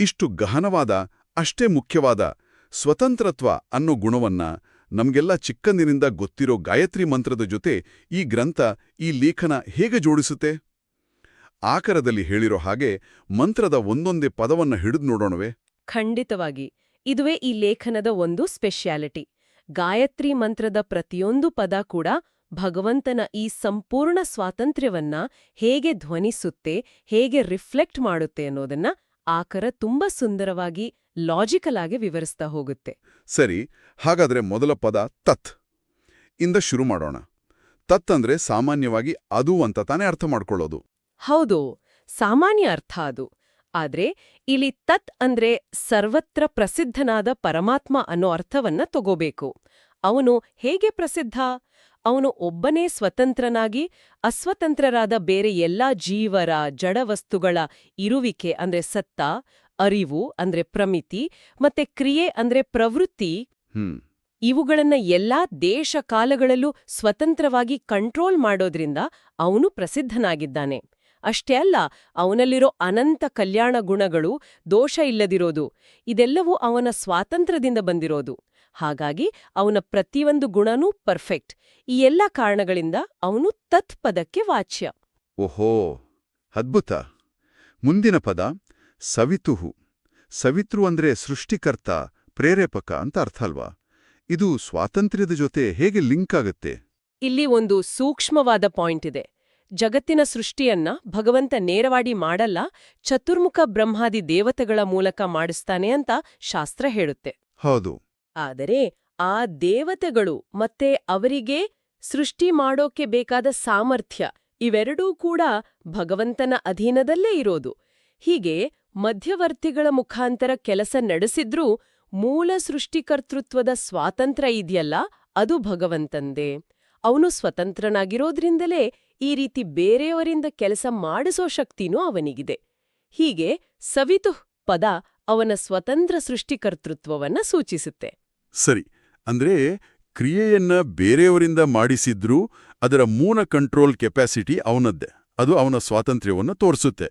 ಇಷ್ಟು ಗಹನವಾದ ಅಷ್ಟೇ ಮುಖ್ಯವಾದ ಸ್ವತಂತ್ರತ್ವ ಅನ್ನೋ ಗುಣವನ್ನ ನಮ್ಗೆಲ್ಲ ಚಿಕ್ಕಂದಿನಿಂದ ಗೊತ್ತಿರೋ ಗಾಯತ್ರಿ ಮಂತ್ರದ ಜೊತೆ ಈ ಗ್ರಂಥ ಈ ಲೇಖನ ಹೇಗೆ ಜೋಡಿಸುತ್ತೆ? ಆಕರದಲ್ಲಿ ಹೇಳಿರೋ ಹಾಗೆ ಮಂತ್ರದ ಒಂದೊಂದೇ ಪದವನ್ನ ಹಿಡಿದು ನೋಡೋಣವೆ. ಖಂಡಿತವಾಗಿ. ಇದುವೇ ಈ ಲೇಖನದ ಒಂದು ಸ್ಪೆಷಾಲಿಟಿ. ಗಾಯತ್ರಿ ಮಂತ್ರದ ಪ್ರತಿಯೊಂದು ಪದ ಕೂಡ ಭಗವಂತನ ಈ ಸಂಪೂರ್ಣ ಸ್ವಾತಂತ್ರ್ಯವನ್ನ ಹೇಗೆ ಧ್ವನಿಸುತ್ತೆ ಹೇಗೆ ರಿಫ್ಲೆಕ್ಟ್ ಮಾಡುತ್ತೆ ಅನ್ನೋದನ್ನ ಆಕರ ತುಂಬಾ ಸುಂದರವಾಗಿ ಲಾಜಿಕಲ್ ಆಗಿ ವಿವರಿಸ್ತಾ ಹೋಗುತ್ತೆ. ಸರಿ ಹಾಗಾದ್ರೆ ಮೊದಲ ಪದ ತತ್. ಇಂದ ಶುರು ಮಾಡೋಣ. ತತ್ ಅಂದ್ರೆ ಸಾಮಾನ್ಯವಾಗಿ ಅದು ಅಂತ ತಾನೇ ಅರ್ಥ ಮಾಡ್ಕೊಳ್ಳೋದು. ಹೌದು ಸಾಮಾನ್ಯ ಅರ್ಥ ಅದು. ಆದ್ರೆ ಇಲ್ಲಿ ತತ್ ಅಂದ್ರೆ ಸರ್ವತ್ರ ಪ್ರಸಿದ್ಧನಾದ ಪರಮಾತ್ಮ ಅನ್ನೋ ಅರ್ಥವನ್ನ ತಗೋಬೇಕು. ಅವನು ಹೇಗೆ ಪ್ರಸಿದ್ಧ? ಅವನು ಒಬ್ಬನೇ ಸ್ವತಂತ್ರನಾಗಿ ಅಸ್ವತಂತ್ರರಾದ ಬೇರೆ ಎಲ್ಲಾ ಜೀವರ ಜಡವಸ್ತುಗಳ ಇರುವಿಕೆ ಅಂದ್ರೆ ಸತ್ತ ಅರಿವು ಅಂದ್ರೆ ಪ್ರಮಿತಿ ಮತ್ತೆ ಕ್ರಿಯೆ ಅಂದ್ರೆ ಪ್ರವೃತ್ತಿ ಇವುಗಳನ್ನ ಎಲ್ಲಾ ದೇಶ ಕಾಲಗಳಲ್ಲೂ ಸ್ವತಂತ್ರವಾಗಿ ಕಂಟ್ರೋಲ್ ಮಾಡೋದ್ರಿಂದ ಅವನು ಪ್ರಸಿದ್ಧನಾಗಿದ್ದಾನೆ. ಅಷ್ಟೇ ಅಲ್ಲ ಅವನಲ್ಲಿರೋ ಅನಂತ ಕಲ್ಯಾಣ ಗುಣಗಳು ದೋಷ ಇಲ್ಲದಿರೋದು ಇದೆಲ್ಲವೂ ಅವನ ಸ್ವಾತಂತ್ರ್ಯದಿಂದ ಬಂದಿರೋದು. ಹಾಗಾಗಿ ಅವನ ಪ್ರತಿಯೊಂದು ಗುಣನೂ ಪರ್ಫೆಕ್ಟ್. ಈ ಎಲ್ಲ ಕಾರಣಗಳಿಂದ ಅವನು ತತ್ ಪದಕ್ಕೆ ವಾಚ್ಯ. ಓಹೋ ಅದ್ಭುತ. ಮುಂದಿನ ಪದ ಸವಿತುಹು. ಸವಿತೃ ಅಂದ್ರೆ ಸೃಷ್ಟಿಕರ್ತ ಪ್ರೇರೇಪಕ ಅಂತ ಅರ್ಥ ಅಲ್ವಾ? ಇದು ಸ್ವಾತಂತ್ರ್ಯದ ಜೊತೆ ಹೇಗೆ ಲಿಂಕ್ ಆಗುತ್ತೆ? ಇಲ್ಲಿ ಒಂದು ಸೂಕ್ಷ್ಮವಾದ ಪಾಯಿಂಟ್ ಇದೆ. ಜಗತ್ತಿನ ಸೃಷ್ಟಿಯನ್ನ ಭಗವಂತ ನೇರವಾಡಿ ಮಾಡಲ್ಲ ಚತುರ್ಮುಖ ಬ್ರಹ್ಮಾದಿ ದೇವತೆಗಳ ಮೂಲಕ ಮಾಡಿಸ್ತಾನೆ ಅಂತ ಶಾಸ್ತ್ರ ಹೇಳುತ್ತೆ. ಹೌದು. ಆದರೆ ಆ ದೇವತೆಗಳು ಮತ್ತೆ ಅವರಿಗೆ ಸೃಷ್ಟಿ ಮಾಡೋಕೆ ಬೇಕಾದ ಸಾಮರ್ಥ್ಯ ಇವೆರಡೂ ಕೂಡ ಭಗವಂತನ ಅಧೀನದಲ್ಲೇ ಇರೋದು. ಹೀಗೆ ಮಧ್ಯವರ್ತಿಗಳ ಮುಖಾಂತರ ಕೆಲಸ ನಡೆಸಿದ್ರೂ ಮೂಲ ಸೃಷ್ಟಿಕರ್ತೃತ್ವದ ಸ್ವಾತಂತ್ರ್ಯ ಇದೆಯಲ್ಲ ಅದು ಭಗವಂತಂದೇ. ಅವನು ಸ್ವತಂತ್ರನಾಗಿರೋದ್ರಿಂದಲೇ ಈ ರೀತಿ ಬೇರೆಯವರಿಂದ ಕೆಲಸ ಮಾಡಿಸೋ ಶಕ್ತಿನೂ ಅವನಿಗಿದೆ. ಹೀಗೆ ಸವಿತು ಪದ ಅವನ ಸ್ವತಂತ್ರ ಸೃಷ್ಟಿಕರ್ತೃತ್ವವನ್ನ ಸೂಚಿಸುತ್ತೆ. ಸರಿ ಅಂದ್ರೆ ಕ್ರಿಯೆಯನ್ನ ಬೇರೆಯವರಿಂದ ಮಾಡಿಸಿದ್ರೂ ಅದರ ಮೂಲ ಕಂಟ್ರೋಲ್ ಕೆಪಾಸಿಟಿ ಅವನದ್ದೇ ಅದು ಅವನ ಸ್ವಾತಂತ್ರ್ಯವನ್ನು ತೋರಿಸುತ್ತೆ.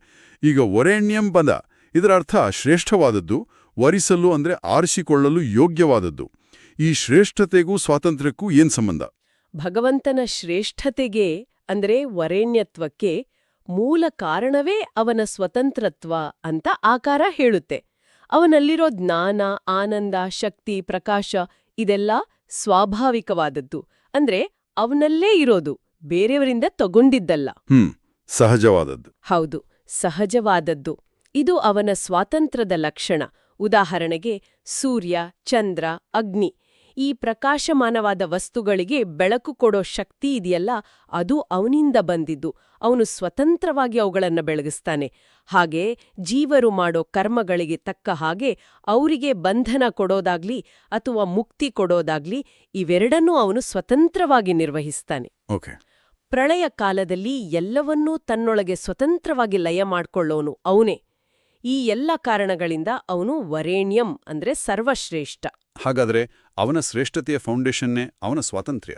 ಈಗ ವರೇಣ್ಯಂ ಪದ ಇದರ ಅರ್ಥ ಶ್ರೇಷ್ಠವಾದದ್ದು ವರಿಸಲು ಅಂದ್ರೆ ಆರಿಸಿಕೊಳ್ಳಲು ಯೋಗ್ಯವಾದದ್ದು. ಈ ಶ್ರೇಷ್ಠತೆಗೂ ಸ್ವಾತಂತ್ರ್ಯಕ್ಕೂ ಏನ್ ಸಂಬಂಧ? ಭಗವಂತನ ಶ್ರೇಷ್ಠತೆಗೆ ಅಂದ್ರೆ ವರೇಣ್ಯತ್ವಕ್ಕೆ ಮೂಲ ಕಾರಣವೇ ಅವನ ಸ್ವತಂತ್ರತ್ವ ಅಂತ ಆಕಾರ ಹೇಳುತ್ತೆ. ಅವನಲ್ಲಿರೋ ಜ್ಞಾನ ಆನಂದ ಶಕ್ತಿ ಪ್ರಕಾಶ ಇದೆಲ್ಲ ಸ್ವಾಭಾವಿಕವಾದದ್ದು. ಅಂದ್ರೆ ಅವನಲ್ಲೇ ಇರೋದು ಬೇರೆಯವರಿಂದ ತಗೊಂಡಿದ್ದಲ್ಲ. ಹ್ಮ್ ಸಹಜವಾದದ್ದು. ಹೌದು ಸಹಜವಾದದ್ದು. ಇದು ಅವನ ಸ್ವಾತಂತ್ರ್ಯದ ಲಕ್ಷಣ. ಉದಾಹರಣೆಗೆ ಸೂರ್ಯ ಚಂದ್ರ ಅಗ್ನಿ ಈ ಪ್ರಕಾಶಮಾನವಾದ ವಸ್ತುಗಳಿಗೆ ಬೆಳಕು ಕೊಡೋ ಶಕ್ತಿ ಇದೆಯಲ್ಲ ಅದು ಅವನಿಂದ ಬಂದಿದ್ದು. ಅವನು ಸ್ವತಂತ್ರವಾಗಿ ಅವುಗಳನ್ನು ಬೆಳಗಿಸ್ತಾನೆ. ಹಾಗೆ ಜೀವರು ಮಾಡೋ ಕರ್ಮಗಳಿಗೆ ತಕ್ಕ ಹಾಗೆ ಅವರಿಗೆ ಬಂಧನ ಕೊಡೋದಾಗ್ಲಿ ಅಥವಾ ಮುಕ್ತಿ ಕೊಡೋದಾಗ್ಲಿ ಇವೆರಡನ್ನೂ ಅವನು ಸ್ವತಂತ್ರವಾಗಿ ನಿರ್ವಹಿಸ್ತಾನೆ. ಪ್ರಳಯ ಕಾಲದಲ್ಲಿ ಎಲ್ಲವನ್ನೂ ತನ್ನೊಳಗೆ ಸ್ವತಂತ್ರವಾಗಿ ಲಯ ಮಾಡ್ಕೊಳ್ಳೋನು ಅವನೇ. ಈ ಎಲ್ಲ ಕಾರಣಗಳಿಂದ ಅವನು ವರೇಣ್ಯಂ ಅಂದ್ರೆ ಸರ್ವಶ್ರೇಷ್ಠ. ಹಾಗಾದ್ರೆ ಅವನ ಶ್ರೇಷ್ಠತೆಯ ಫೌಂಡೇಶನ್ನೇ ಅವನ ಸ್ವಾತಂತ್ರ್ಯ.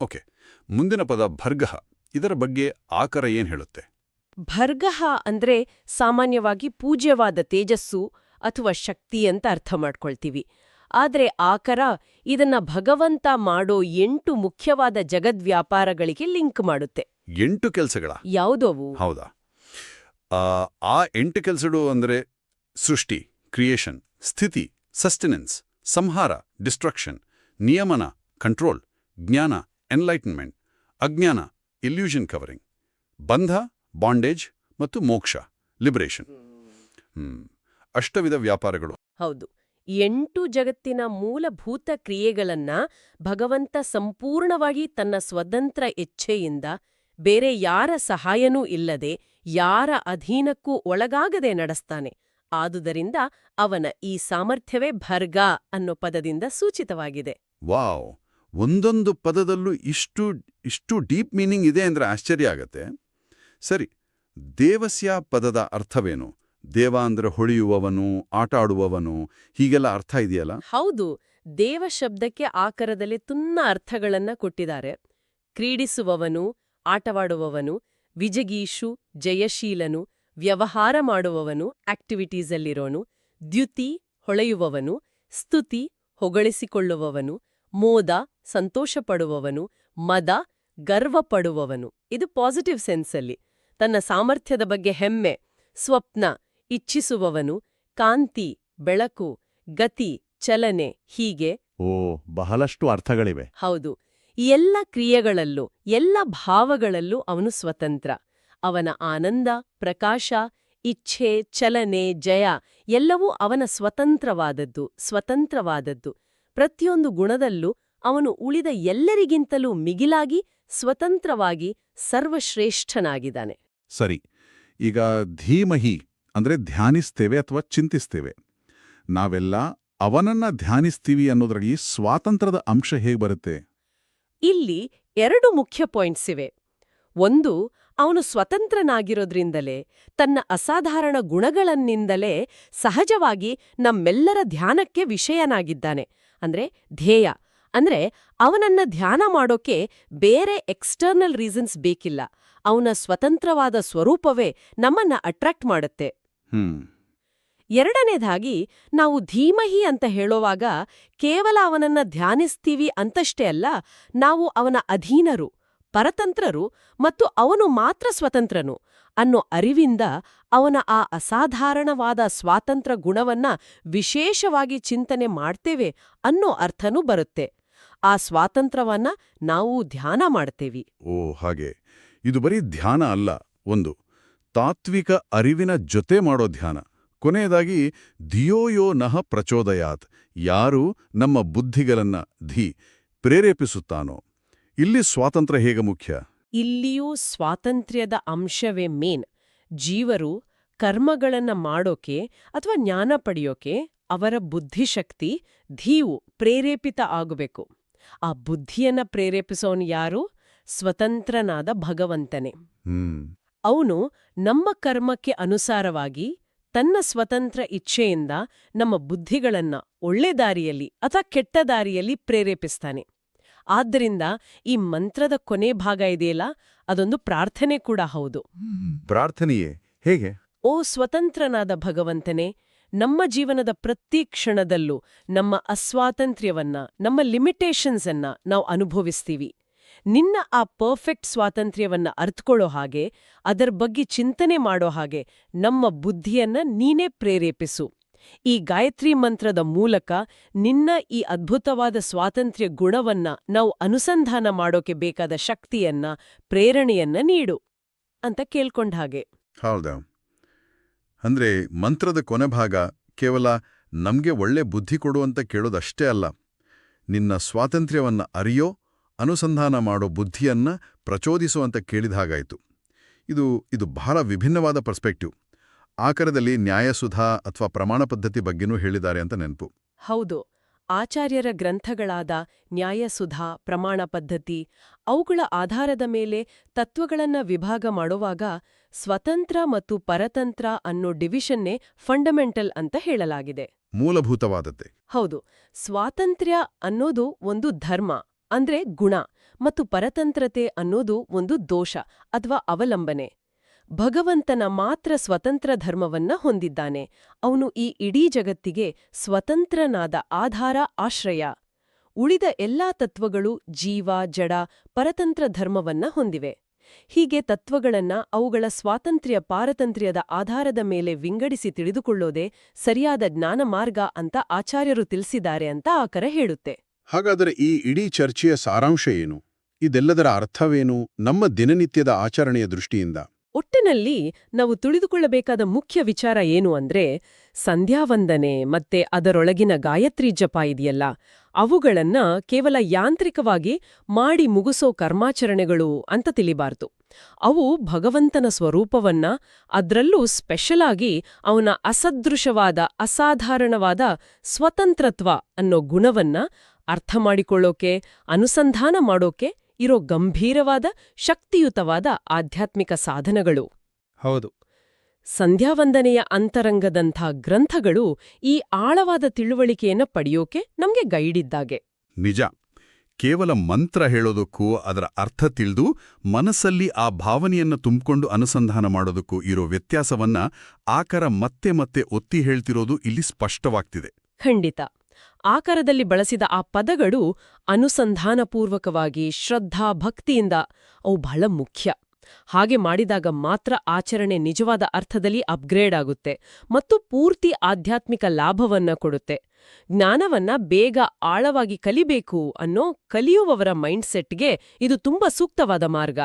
ಓಕೆ ಮುಂದಿನ ಪದ ಭರ್ಗಃ ಇದರ ಬಗ್ಗೆ ಆಕರ ಏನ್ ಹೇಳುತ್ತೆ? ಭರ್ಗಹ ಅಂದ್ರೆ ಸಾಮಾನ್ಯವಾಗಿ ಪೂಜ್ಯವಾದ ತೇಜಸ್ಸು ಅಥವಾ ಶಕ್ತಿ ಅಂತ ಅರ್ಥ ಮಾಡ್ಕೊಳ್ತೀವಿ. ಆದರೆ ಆಕರ ಇದನ್ನ ಭಗವಂತ ಮಾಡೋ ಎಂಟು ಮುಖ್ಯವಾದ ಜಗದ್ವ್ಯಾಪಾರಗಳಿಗೆ ಲಿಂಕ್ ಮಾಡುತ್ತೆ. ಎಂಟು ಕೆಲಸಗಳ? ಯಾವುದವು ಹೌದಾ? ಆ, ಆ ಎಂಟು ಕೆಲಸಗಳು ಅಂದ್ರೆ ಸೃಷ್ಟಿ ಕ್ರಿಯೇಷನ್ ಸ್ಥಿತಿ ಸಸ್ಟೆನೆನ್ಸ್. ಸಂಹಾರ, ಡಿಸ್ಟ್ರಕ್ಷನ್, ನಿಯಮನ, ಕಂಟ್ರೋಲ್, ಜ್ಞಾನ, ಎನ್ಲೈಟನ್ಮೆಂಟ್, ಅಜ್ಞಾನ, ಇಲ್ಯೂಷನ್ ಕವರಿಂಗ್, ಬಂಧ, ಬಾಂಡೇಜ್ ಮತ್ತು ಮೋಕ್ಷ, ಲಿಬರೇಷನ್. ಅಷ್ಟವಿಧ ವ್ಯಾಪಾರಗಳು. ಹೌದು. ಎಂಟು ಜಗತ್ತಿನ ಮೂಲಭೂತ ಕ್ರಿಯೆಗಳನ್ನ ಭಗವಂತ ಸಂಪೂರ್ಣವಾಗಿ ತನ್ನ ಸ್ವತಂತ್ರ ಇಚ್ಛೆಯಿಂದ ಬೇರೆ ಯಾರ ಸಹಾಯನೂ ಇಲ್ಲದೆ ಯಾರ ಅಧೀನಕ್ಕೂ ಒಳಗಾಗದೆ ನಡೆಸ್ತಾನೆ. ಆದುದರಿಂದ ಅವನ ಈ ಸಾಮರ್ಥ್ಯವೇ ಭರ್ಗ ಅನ್ನೋ ಪದದಿಂದ ಸೂಚಿತವಾಗಿದೆ. ವಾವ್! ಒಂದೊಂದು ಪದದಲ್ಲೂ ಇಷ್ಟು ಇಷ್ಟು ಡೀಪ್ ಮೀನಿಂಗ್ ಇದೆ ಅಂದ್ರೆ ಆಶ್ಚರ್ಯ ಆಗತ್ತೆ. ಸರಿ ದೇವಸ್ಯ ಪದದ ಅರ್ಥವೇನು? ದೇವ ಅಂದ್ರೆ ಹೊಳೆಯುವವನು ಆಟ ಆಡುವವನು ಹೀಗೆಲ್ಲ ಅರ್ಥ ಇದೆಯಲ್ಲ? ಹೌದು ದೇವ ಶಬ್ದಕ್ಕೆ ಆಕರದಲ್ಲಿ ತುನ್ನ ಅರ್ಥಗಳನ್ನ ಕೊಟ್ಟಿದ್ದಾರೆ. ಕ್ರೀಡಿಸುವವನು ಆಟವಾಡುವವನು ವಿಜಗೀಶು ಜಯಶೀಲನು ವ್ಯವಹಾರ ಮಾಡುವವನು ಆಕ್ಟಿವಿಟೀಸಲ್ಲಿರೋನು ದ್ಯುತಿ ಹೊಳೆಯುವವನು ಸ್ತುತಿ ಹೊಗಳಿಸಿಕೊಳ್ಳುವವನು ಮೋದ ಸಂತೋಷಪಡುವವನು ಮದ ಗರ್ವ ಪಡುವವನು ಇದು ಪಾಸಿಟಿವ್ ಸೆನ್ಸಲ್ಲಿ ತನ್ನ ಸಾಮರ್ಥ್ಯದ ಬಗ್ಗೆ ಹೆಮ್ಮೆ ಸ್ವಪ್ನ ಇಚ್ಛಿಸುವವನು ಕಾಂತಿ ಬೆಳಕು ಗತಿ ಚಲನೆ ಹೀಗೆ. ಓ ಬಹಳಷ್ಟು ಅರ್ಥಗಳಿವೆ. ಹೌದು. ಈ ಎಲ್ಲ ಕ್ರಿಯೆಗಳಲ್ಲೂ ಎಲ್ಲ ಭಾವಗಳಲ್ಲೂ ಅವನು ಸ್ವತಂತ್ರ. ಅವನ ಆನಂದ ಪ್ರಕಾಶ ಇಚ್ಛೆ ಚಲನೆ ಜಯ ಎಲ್ಲವೂ ಅವನ ಸ್ವತಂತ್ರವಾದದ್ದು ಸ್ವತಂತ್ರವಾದದ್ದು. ಪ್ರತಿಯೊಂದು ಗುಣದಲ್ಲೂ ಅವನು ಉಳಿದ ಎಲ್ಲರಿಗಿಂತಲೂ ಮಿಗಿಲಾಗಿ ಸ್ವತಂತ್ರವಾಗಿ ಸರ್ವಶ್ರೇಷ್ಠನಾಗಿದ್ದಾನೆ. ಸರಿ ಈಗ ಧೀಮಹಿ ಅಂದ್ರೆ ಧ್ಯಾನಿಸ್ತೇವೆ ಅಥವಾ ಚಿಂತಿಸ್ತೇವೆ. ನಾವೆಲ್ಲ ಅವನನ್ನ ಧ್ಯಾನಿಸ್ತೀವಿ ಅನ್ನೋದ್ರಲ್ಲಿ ಸ್ವಾತಂತ್ರ್ಯದ ಅಂಶ ಹೇಗೆ ಬರುತ್ತೆ? ಇಲ್ಲಿ ಎರಡು ಮುಖ್ಯ ಪಾಯಿಂಟ್ಸ್ ಇವೆ. ಒಂದು ಅವನು ಸ್ವತಂತ್ರನಾಗಿರೋದ್ರಿಂದಲೇ ತನ್ನ ಅಸಾಧಾರಣ ಗುಣಗಳನ್ನಿಂದಲೇ ಸಹಜವಾಗಿ ನಮ್ಮೆಲ್ಲರ ಧ್ಯಾನಕ್ಕೆ ವಿಷಯನಾಗಿದ್ದಾನೆ. ಅಂದ್ರೆ ಧ್ಯೇಯ. ಅಂದ್ರೆ ಅವನನ್ನ ಧ್ಯಾನ ಮಾಡೋಕೆ ಬೇರೆ ಎಕ್ಸ್ಟರ್ನಲ್ ರೀಸನ್ಸ್ ಬೇಕಿಲ್ಲ. ಅವನ ಸ್ವತಂತ್ರವಾದ ಸ್ವರೂಪವೇ ನಮ್ಮನ್ನ ಅಟ್ರಾಕ್ಟ್ ಮಾಡುತ್ತೆ. ಎರಡನೇದಾಗಿ ನಾವು ಧೀಮಹಿ ಅಂತ ಹೇಳೋವಾಗ ಕೇವಲ ಅವನನ್ನ ಧ್ಯಾನಿಸ್ತೀವಿ ಅಂತಷ್ಟೇ ಅಲ್ಲ ನಾವು ಅವನ ಅಧೀನರು. ಪರತಂತ್ರರು ಮತ್ತು ಅವನು ಮಾತ್ರ ಸ್ವತಂತ್ರನು ಅನ್ನೋ ಅರಿವಿಂದ ಅವನ ಆ ಅಸಾಧಾರಣವಾದ ಸ್ವಾತಂತ್ರ್ಯ ಗುಣವನ್ನ ವಿಶೇಷವಾಗಿ ಚಿಂತನೆ ಮಾಡ್ತೇವೆ ಅನ್ನೋ ಅರ್ಥನೂ ಬರುತ್ತೆ. ಆ ಸ್ವಾತಂತ್ರ್ಯವನ್ನ ನಾವು ಧ್ಯಾನ ಮಾಡ್ತೇವಿ. ಓ, ಹಾಗೆ. ಇದು ಬರೀ ಧ್ಯಾನ ಅಲ್ಲ, ಒಂದು ತಾತ್ವಿಕ ಅರಿವಿನ ಜೊತೆ ಮಾಡೋ ಧ್ಯಾನ. ಕೊನೆಯದಾಗಿ ಧಿಯೋಯೋ ನಹ ಪ್ರಚೋದಯಾತ್. ಯಾರು ನಮ್ಮ ಬುದ್ಧಿಗಳನ್ನ ಧಿ ಪ್ರೇರೇಪಿಸುತ್ತಾನೋ. ಇಲ್ಲಿ ಸ್ವಾತಂತ್ರ್ಯ ಹೇಗೆ ಮುಖ್ಯ? ಇಲ್ಲಿಯೂ ಸ್ವಾತಂತ್ರ್ಯದ ಅಂಶವೇ ಮೇನ್. ಜೀವರು ಕರ್ಮಗಳನ್ನ ಮಾಡೋಕೆ ಅಥವಾ ಜ್ಞಾನ ಪಡೆಯೋಕೆ ಅವರ ಬುದ್ಧಿಶಕ್ತಿ ಧೀವು ಪ್ರೇರೇಪಿತ ಆಗಬೇಕು. ಆ ಬುದ್ಧಿಯನ್ನ ಪ್ರೇರೇಪಿಸೋನು ಯಾರು? ಸ್ವತಂತ್ರನಾದ ಭಗವಂತನೇ. ಅವನು ನಮ್ಮ ಕರ್ಮಕ್ಕೆ ಅನುಸಾರವಾಗಿ ತನ್ನ ಸ್ವತಂತ್ರ ಇಚ್ಛೆಯಿಂದ ನಮ್ಮ ಬುದ್ಧಿಗಳನ್ನ ಒಳ್ಳೆ ದಾರಿಯಲ್ಲಿ ಅಥವಾ ಕೆಟ್ಟ ದಾರಿಯಲ್ಲಿ ಪ್ರೇರೇಪಿಸ್ತಾನೆ. ಆದ್ದರಿಂದ ಈ ಮಂತ್ರದ ಕೊನೆ ಭಾಗ ಇದೆಯಲ್ಲ? ಅದೊಂದು ಪ್ರಾರ್ಥನೆ ಕೂಡ ಹೌದು. ಪ್ರಾರ್ಥನೆಯೇ? ಹೇಗೆ? ಓ ಸ್ವತಂತ್ರನಾದ ಭಗವಂತನೇ ನಮ್ಮ ಜೀವನದ ಪ್ರತಿ ಕ್ಷಣದಲ್ಲೂ ನಮ್ಮ ಅಸ್ವಾತಂತ್ರ್ಯವನ್ನ ನಮ್ಮ ಲಿಮಿಟೇಷನ್ಸ್ ಅನ್ನ ನಾವು ಅನುಭವಿಸ್ತೀವಿ. ನಿನ್ನ ಆ ಪರ್ಫೆಕ್ಟ್ ಸ್ವಾತಂತ್ರ್ಯವನ್ನ ಅರ್ಥಕೊಳ್ಳೋ ಹಾಗೆ ಅದರ ಬಗ್ಗೆ ಚಿಂತನೆ ಮಾಡೋ ಹಾಗೆ ನಮ್ಮ ಬುದ್ಧಿಯನ್ನ ನೀನೇ ಪ್ರೇರೇಪಿಸು. ಈ ಗಾಯತ್ರಿ ಮಂತ್ರದ ಮೂಲಕ ನಿನ್ನ ಈ ಅದ್ಭುತವಾದ ಸ್ವಾತಂತ್ರ್ಯ ಗುಣವನ್ನ ನಾವು ಅನುಸಂಧಾನ ಮಾಡೋಕೆ ಬೇಕಾದ ಶಕ್ತಿಯನ್ನ, ಪ್ರೇರಣೆಯನ್ನ ನೀಡು ಅಂತ ಕೇಳ್ಕೊಂಡ ಹಾಗೆ. ಹೌದಾ. ಅಂದ್ರೆ ಮಂತ್ರದ ಕೊನೆ ಭಾಗ ಕೇವಲ ನಮ್ಗೆ ಒಳ್ಳೆ ಬುದ್ಧಿ ಕೊಡುವಂತ ಕೇಳೋದಷ್ಟೇ ಅಲ್ಲ. ನಿನ್ನ ಸ್ವಾತಂತ್ರ್ಯವನ್ನ ಅರಿಯೋ, ಅನುಸಂಧಾನ ಮಾಡೋ ಬುದ್ಧಿಯನ್ನ ಪ್ರಚೋದಿಸುವಂತ ಕೇಳಿದ ಹಾಗಾಯಿತು. ಇದು ಇದು ಬಹಳ ವಿಭಿನ್ನವಾದ ಪರ್ಸ್ಪೆಕ್ಟಿವ್. ಆಕರದಲ್ಲಿ ನ್ಯಾಯಸುಧಾ ಅಥವಾ ಪ್ರಮಾಣ ಪದ್ಧತಿ ಬಗ್ಗೆನೂ ಹೇಳಿದ್ದಾರೆ ಅಂತ ನೆನಪು. ಹೌದು. ಆಚಾರ್ಯರ ಗ್ರಂಥಗಳಾದ ನ್ಯಾಯಸುಧಾ ಪ್ರಮಾಣ ಪದ್ಧತಿ ಅವುಗಳ ಆಧಾರದ ಮೇಲೆ ತತ್ವಗಳನ್ನ ವಿಭಾಗ ಮಾಡುವಾಗ ಸ್ವತಂತ್ರ ಮತ್ತು ಪರತಂತ್ರ ಅನ್ನೋ ಡಿವಿಷನ್ನೇ ಫಂಡಮೆಂಟಲ್ ಅಂತ ಹೇಳಲಾಗಿದೆ. ಮೂಲಭೂತವಾದದ್ದೇ. ಹೌದು. ಸ್ವಾತಂತ್ರ್ಯ ಅನ್ನೋದು ಒಂದು ಧರ್ಮ ಅಂದ್ರೆ ಗುಣ ಮತ್ತು ಪರತಂತ್ರತೆ ಅನ್ನೋದು ಒಂದು ದೋಷ ಅಥವಾ ಅವಲಂಬನೆ. ಭಗವಂತನ ಮಾತ್ರ ಸ್ವತಂತ್ರ ಧರ್ಮವನ್ನ ಹೊಂದಿದ್ದಾನೆ. ಅವನು ಈ ಇಡೀ ಜಗತ್ತಿಗೆ ಸ್ವತಂತ್ರನಾದ ಆಧಾರ ಆಶ್ರಯ. ಉಳಿದ ಎಲ್ಲಾ ತತ್ವಗಳು ಜೀವ, ಜಡ, ಪರತಂತ್ರ ಧರ್ಮವನ್ನ ಹೊಂದಿವೆ. ಹೀಗೆ ತತ್ವಗಳನ್ನ ಅವುಗಳ ಸ್ವಾತಂತ್ರ್ಯ ಪಾರತಂತ್ರ್ಯದ ಆಧಾರದ ಮೇಲೆ ವಿಂಗಡಿಸಿ ತಿಳಿದುಕೊಳ್ಳೋದೇ ಸರಿಯಾದ ಜ್ಞಾನ ಮಾರ್ಗ ಅಂತ ಆಚಾರ್ಯರು ತಿಳಿಸಿದ್ದಾರೆ ಅಂತ ಆಕರ ಹೇಳುತ್ತೆ. ಹಾಗಾದರೆ ಈ ಇಡೀ ಚರ್ಚೆಯ ಸಾರಾಂಶ ಏನು? ಇದೆಲ್ಲದರ ಅರ್ಥವೇನು ನಮ್ಮ ದಿನನಿತ್ಯದ ಆಚರಣೆಯ ದೃಷ್ಟಿಯಿಂದ? ಒಟ್ಟಿನಲ್ಲಿ ನಾವು ತಿಳಿದುಕೊಳ್ಳಬೇಕಾದ ಮುಖ್ಯ ವಿಚಾರ ಏನು ಅಂದ್ರೆ, ಸಂಧ್ಯಾವಂದನೆ ಮತ್ತೆ ಅದರೊಳಗಿನ ಗಾಯತ್ರಿ ಜಪ ಇದೆಯಲ್ಲ, ಅವುಗಳನ್ನ ಕೇವಲ ಯಾಂತ್ರಿಕವಾಗಿ ಮಾಡಿ ಮುಗಿಸೋ ಕರ್ಮಾಚರಣೆಗಳು ಅಂತ ತಿಳಿಬಾರ್ದು. ಅವು ಭಗವಂತನ ಸ್ವರೂಪವನ್ನ ಅದ್ರಲ್ಲೂ ಸ್ಪೆಷಲ್ ಆಗಿ ಅವನ ಅಸದೃಶವಾದ, ಅಸಾಧಾರಣವಾದ ಸ್ವತಂತ್ರತ್ವ ಅನ್ನೋ ಗುಣವನ್ನ ಅರ್ಥ ಮಾಡಿಕೊಳ್ಳೋಕೆ, ಅನುಸಂಧಾನ ಮಾಡೋಕೆ ಇರೋ ಗಂಭೀರವಾದ ಶಕ್ತಿಯುತವಾದ ಆಧ್ಯಾತ್ಮಿಕ ಸಾಧನಗಳು. ಹೌದು. ಸಂಧ್ಯಾವಂದನೆಯ ಅಂತರಂಗದಂಥ ಗ್ರಂಥಗಳು ಈ ಆಳವಾದ ತಿಳುವಳಿಕೆಯನ್ನು ಪಡೆಯೋಕೆ ನಮ್ಗೆ ಗೈಡಿದ್ದಾಗೆ ನಿಜ. ಕೇವಲ ಮಂತ್ರ ಹೇಳೋದಕ್ಕೂ ಅದರ ಅರ್ಥ ತಿಳಿದು ಮನಸ್ಸಲ್ಲಿ ಆ ಭಾವನೆಯನ್ನು ತುಂಬಿಕೊಂಡು ಅನುಸಂಧಾನ ಮಾಡೋದಕ್ಕೂ ಇರೋ ವ್ಯತ್ಯಾಸವನ್ನ ಆಕರ ಮತ್ತೆ ಮತ್ತೆ ಒತ್ತಿ ಹೇಳ್ತಿರೋದು ಇಲ್ಲಿ ಸ್ಪಷ್ಟವಾಗ್ತಿದೆ. ಖಂಡಿತ. ಆಕಾರದಲ್ಲಿ ಬಳಸಿದ ಆ ಪದಗಳು ಅನುಸಂಧಾನಪೂರ್ವಕವಾಗಿ ಶ್ರದ್ಧಾ ಭಕ್ತಿಯಿಂದ ಅವು ಬಹಳ ಮುಖ್ಯ. ಹಾಗೆ ಮಾಡಿದಾಗ ಮಾತ್ರ ಆಚರಣೆ ನಿಜವಾದ ಅರ್ಥದಲ್ಲಿ ಅಪ್ಗ್ರೇಡ್ ಆಗುತ್ತೆ ಮತ್ತು ಪೂರ್ತಿ ಆಧ್ಯಾತ್ಮಿಕ ಲಾಭವನ್ನ ಕೊಡುತ್ತೆ. ಜ್ಞಾನವನ್ನ ಬೇಗ ಆಳವಾಗಿ ಕಲಿಬೇಕು ಅನ್ನೋ ಕಲಿಯುವವರ ಮೈಂಡ್ಸೆಟ್ಗೆ ಇದು ತುಂಬಾ ಸೂಕ್ತವಾದ ಮಾರ್ಗ.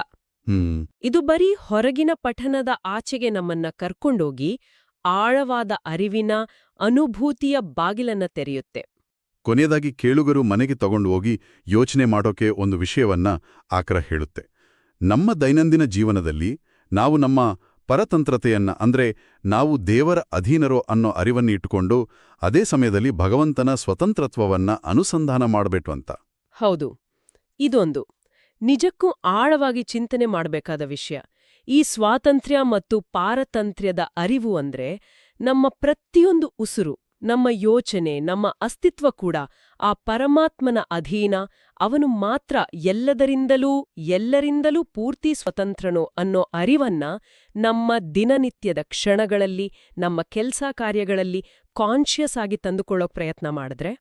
ಇದು ಬರೀ ಹೊರಗಿನ ಪಠನದ ಆಚೆಗೆ ನಮ್ಮನ್ನ ಕರ್ಕೊಂಡೋಗಿ ಆಳವಾದ ಅರಿವಿನ ಅನುಭೂತಿಯ ಬಾಗಿಲನ್ನ ತೆರೆಯುತ್ತೆ. ಕೊನೆಯದಾಗಿ ಕೇಳುಗರು ಮನೆಗೆ ತಗೊಂಡು ಹೋಗಿ ಯೋಚನೆ ಮಾಡೋಕೆ ಒಂದು ವಿಷಯವನ್ನ ಆಕರ ಹೇಳುತ್ತೆ. ನಮ್ಮ ದೈನಂದಿನ ಜೀವನದಲ್ಲಿ ನಾವು ನಮ್ಮ ಪರತಂತ್ರತೆಯನ್ನ, ಅಂದ್ರೆ ನಾವು ದೇವರ ಅಧೀನರೋ ಅನ್ನೋ ಅರಿವನ್ನು ಇಟ್ಟುಕೊಂಡು ಅದೇ ಸಮಯದಲ್ಲಿ ಭಗವಂತನ ಸ್ವತಂತ್ರತ್ವವನ್ನ ಅನುಸಂಧಾನ ಮಾಡಬೇಕು ಅಂತ. ಹೌದು. ಇದೊಂದು. ನಿಜಕ್ಕೂ ಆಳವಾಗಿ ಚಿಂತನೆ ಮಾಡಬೇಕಾದ ವಿಷಯ. ಈ ಸ್ವಾತಂತ್ರ್ಯ ಮತ್ತು ಪಾರತಂತ್ರ್ಯದ ಅರಿವು ಅಂದ್ರೆ ನಮ್ಮ ಪ್ರತಿಯೊಂದು ಉಸುರು. ನಮ್ಮ ಯೋಚನೆ, ನಮ್ಮ ಅಸ್ತಿತ್ವ ಕೂಡ ಆ ಪರಮಾತ್ಮನ ಅಧೀನ, ಅವನು ಮಾತ್ರ ಎಲ್ಲದರಿಂದಲೂ, ಎಲ್ಲರಿಂದಲೂ ಪೂರ್ತಿ ಸ್ವತಂತ್ರನೋ ಅನ್ನೋ ಅರಿವನ್ನ ನಮ್ಮ ದಿನನಿತ್ಯದ ಕ್ಷಣಗಳಲ್ಲಿ, ನಮ್ಮ ಕೆಲಸ ಕಾರ್ಯಗಳಲ್ಲಿ ಕಾನ್ಷಿಯಸ್ ಆಗಿ ತಂದುಕೊಳ್ಳೋಕ್ ಪ್ರಯತ್ನ ಮಾಡಿದ್ರೆ?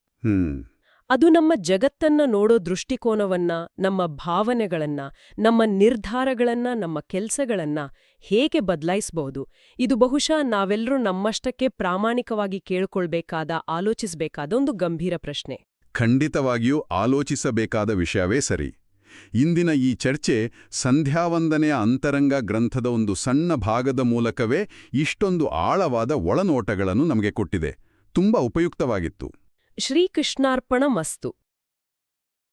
ಅದು ನಮ್ಮ ಜಗತ್ತನ್ನ ನೋಡೋ ದೃಷ್ಟಿಕೋನವನ್ನ, ನಮ್ಮ ಭಾವನೆಗಳನ್ನ, ನಮ್ಮ ನಿರ್ಧಾರಗಳನ್ನ, ನಮ್ಮ ಕೆಲ್ಸಗಳನ್ನ ಹೇಗೆ ಬದಲಾಯಿಸಬಹುದು? ಇದು ಬಹುಶಃ ನಾವೆಲ್ಲರೂ ನಮ್ಮಷ್ಟಕ್ಕೆ ಪ್ರಾಮಾಣಿಕವಾಗಿ ಕೇಳ್ಕೊಳ್ಬೇಕಾದ, ಆಲೋಚಿಸಬೇಕಾದ ಒಂದು ಗಂಭೀರ ಪ್ರಶ್ನೆ. ಖಂಡಿತವಾಗಿಯೂ ಆಲೋಚಿಸಬೇಕಾದ ವಿಷಯವೇ ಸರಿ. ಇಂದಿನ ಈ ಚರ್ಚೆ ಸಂಧ್ಯಾವಂದನೆಯ ಅಂತರಂಗ ಗ್ರಂಥದ ಒಂದು ಸಣ್ಣ ಭಾಗದ ಮೂಲಕವೇ ಇಷ್ಟೊಂದು ಆಳವಾದ ಒಳನೋಟಗಳನ್ನು ನಮಗೆ ಕೊಟ್ಟಿದೆ. ತುಂಬಾ ಉಪಯುಕ್ತವಾಗಿತ್ತು. ಶ್ರೀಕೃಷ್ಣಾರ್ಪಣ ಮಸ್ತು